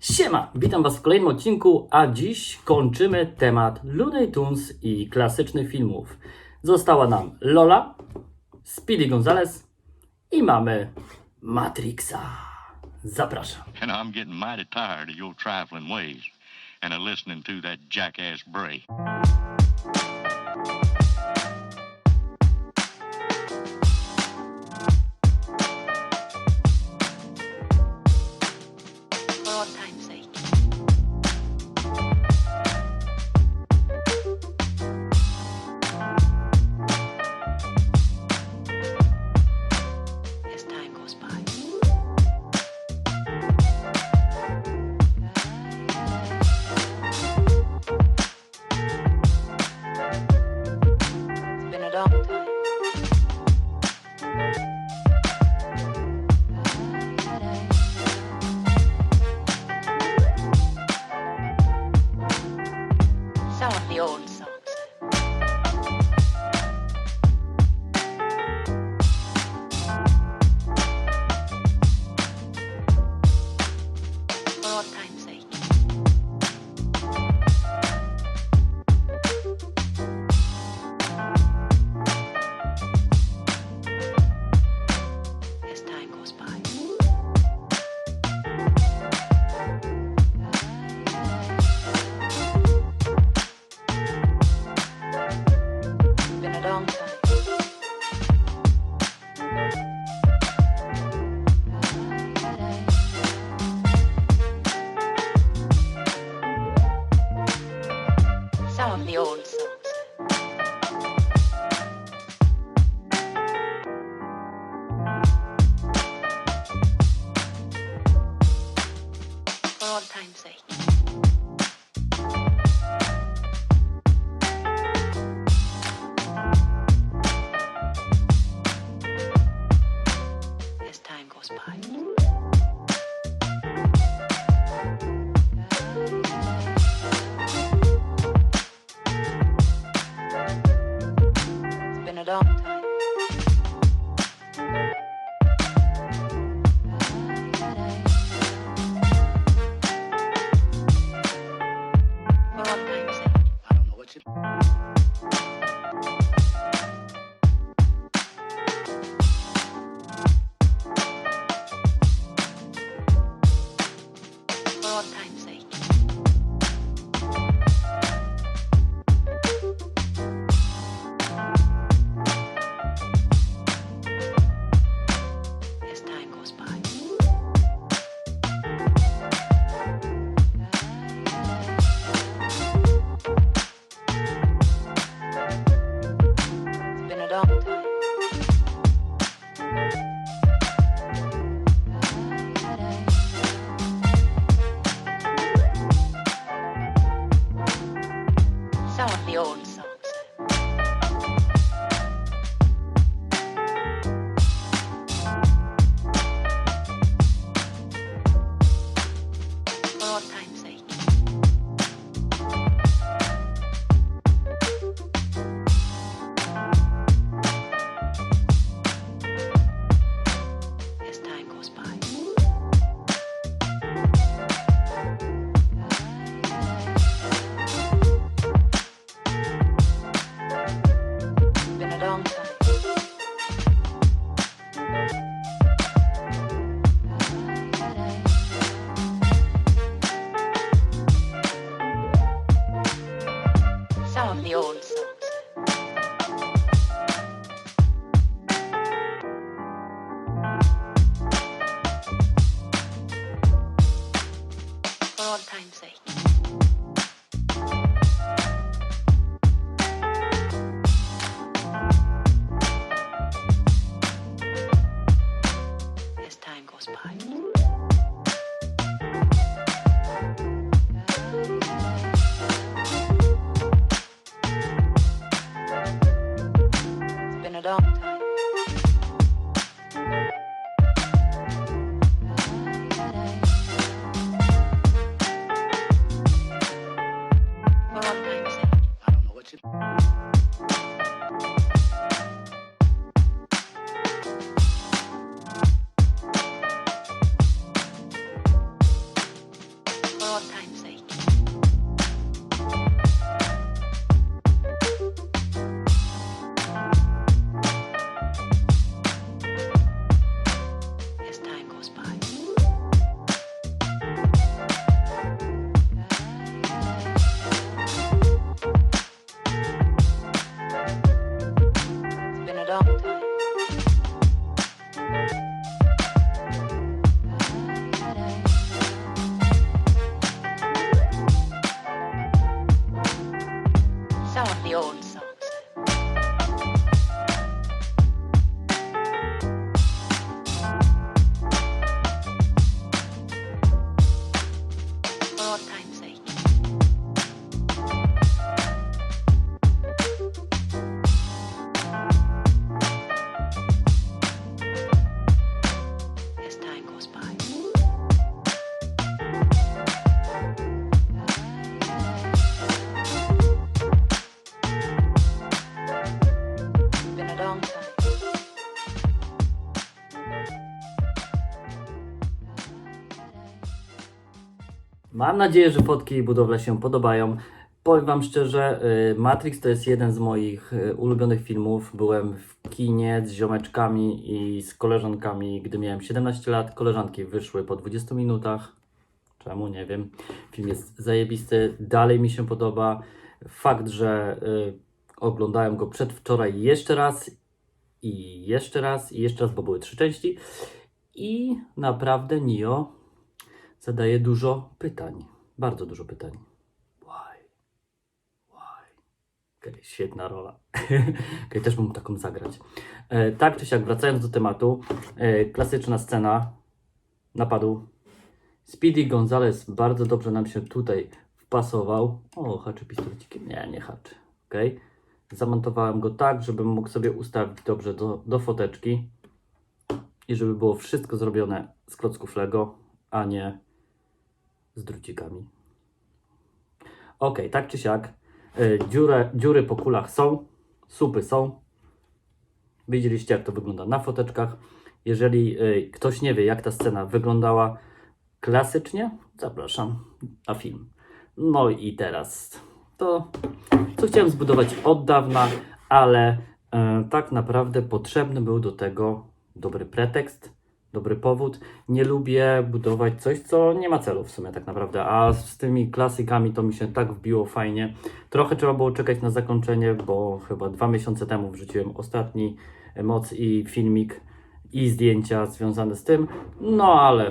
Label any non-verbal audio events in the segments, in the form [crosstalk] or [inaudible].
Siema, witam Was w kolejnym odcinku, a dziś kończymy temat Looney Tunes i klasycznych filmów. Została nam Lola, Speedy Gonzales i mamy Matrixa. Zapraszam. And I'm getting mighty tired of your trifling ways and listening to that jackass Bray. old. goes by. Mam nadzieję, że fotki i budowle się podobają. Powiem Wam szczerze, y, Matrix to jest jeden z moich y, ulubionych filmów. Byłem w kinie z ziomeczkami i z koleżankami, gdy miałem 17 lat. Koleżanki wyszły po 20 minutach. Czemu? Nie wiem. Film jest zajebisty, dalej mi się podoba. Fakt, że y, oglądałem go przedwczoraj jeszcze raz i jeszcze raz i jeszcze raz, bo były trzy części. I naprawdę Nio zadaje dużo pytań. Bardzo dużo pytań. Why? Why? Okej, świetna rola. [laughs] okay, też bym taką zagrać. E, tak czy siak, wracając do tematu, e, klasyczna scena napadu. Speedy Gonzales bardzo dobrze nam się tutaj wpasował. O, haczy pistolecikiem. Nie, nie haczy. Okay. Zamontowałem go tak, żebym mógł sobie ustawić dobrze do, do foteczki i żeby było wszystko zrobione z klocków Lego, a nie z drucikami. Ok, tak czy siak, y, dziury po kulach są, supy są. Widzieliście, jak to wygląda na foteczkach. Jeżeli y, ktoś nie wie, jak ta scena wyglądała klasycznie, zapraszam na film. No i teraz to, co chciałem zbudować od dawna, ale e, tak naprawdę potrzebny był do tego dobry pretekst, dobry powód. Nie lubię budować coś, co nie ma celu w sumie tak naprawdę, a z tymi klasykami to mi się tak wbiło fajnie. Trochę trzeba było czekać na zakończenie, bo chyba dwa miesiące temu wrzuciłem ostatni moc i filmik i zdjęcia związane z tym, no ale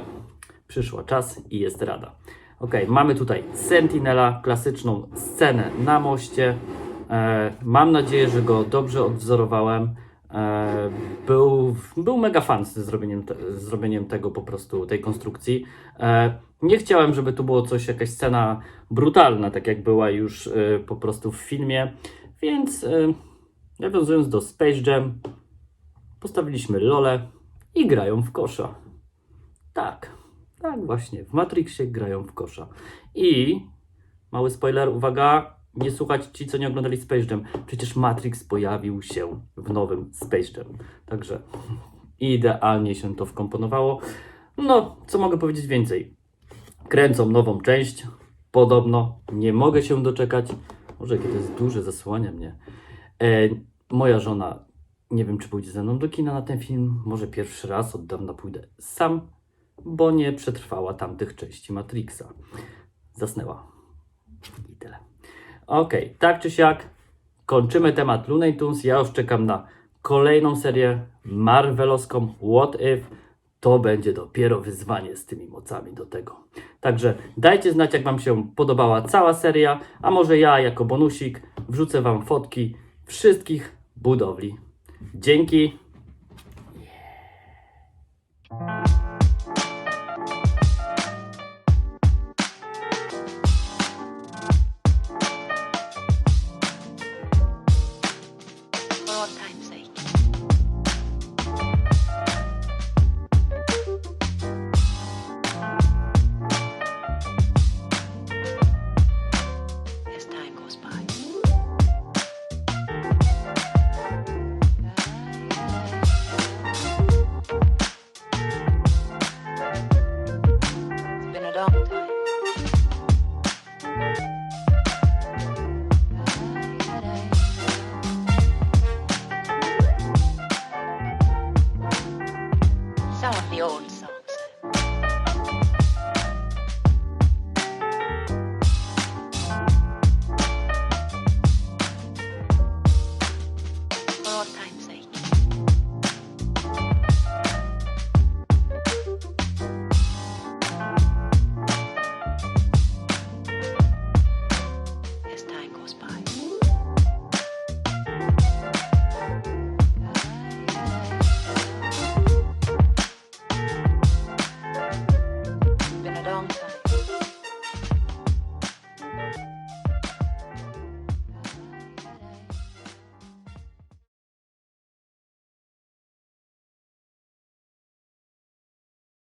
przyszła czas i jest rada. Ok, mamy tutaj Sentinela, klasyczną scenę na moście. E, mam nadzieję, że go dobrze odwzorowałem. E, był, był mega fan z zrobieniem, te, zrobieniem tego po prostu, tej konstrukcji. E, nie chciałem, żeby tu było coś, jakaś scena brutalna, tak jak była już e, po prostu w filmie, więc nawiązując do Space Jam, postawiliśmy lole i grają w kosza. Tak, tak właśnie, w Matrixie grają w kosza. I mały spoiler, uwaga, nie słuchać ci, co nie oglądali Space Jam. Przecież Matrix pojawił się w nowym Space Jam. Także idealnie się to wkomponowało. No, co mogę powiedzieć więcej? Kręcą nową część. Podobno nie mogę się doczekać. Może jakie to jest duże, zasłania mnie. E, moja żona, nie wiem, czy pójdzie ze mną do kina na ten film. Może pierwszy raz od dawna pójdę sam, bo nie przetrwała tamtych części Matrixa. Zasnęła. I tyle. Okej, tak czy siak, kończymy temat Looney Tunes. Ja już czekam na kolejną serię Marvelowską What If. To będzie dopiero wyzwanie z tymi mocami do tego. Także dajcie znać, jak Wam się podobała cała seria, a może ja jako bonusik wrzucę Wam fotki wszystkich budowli. Dzięki,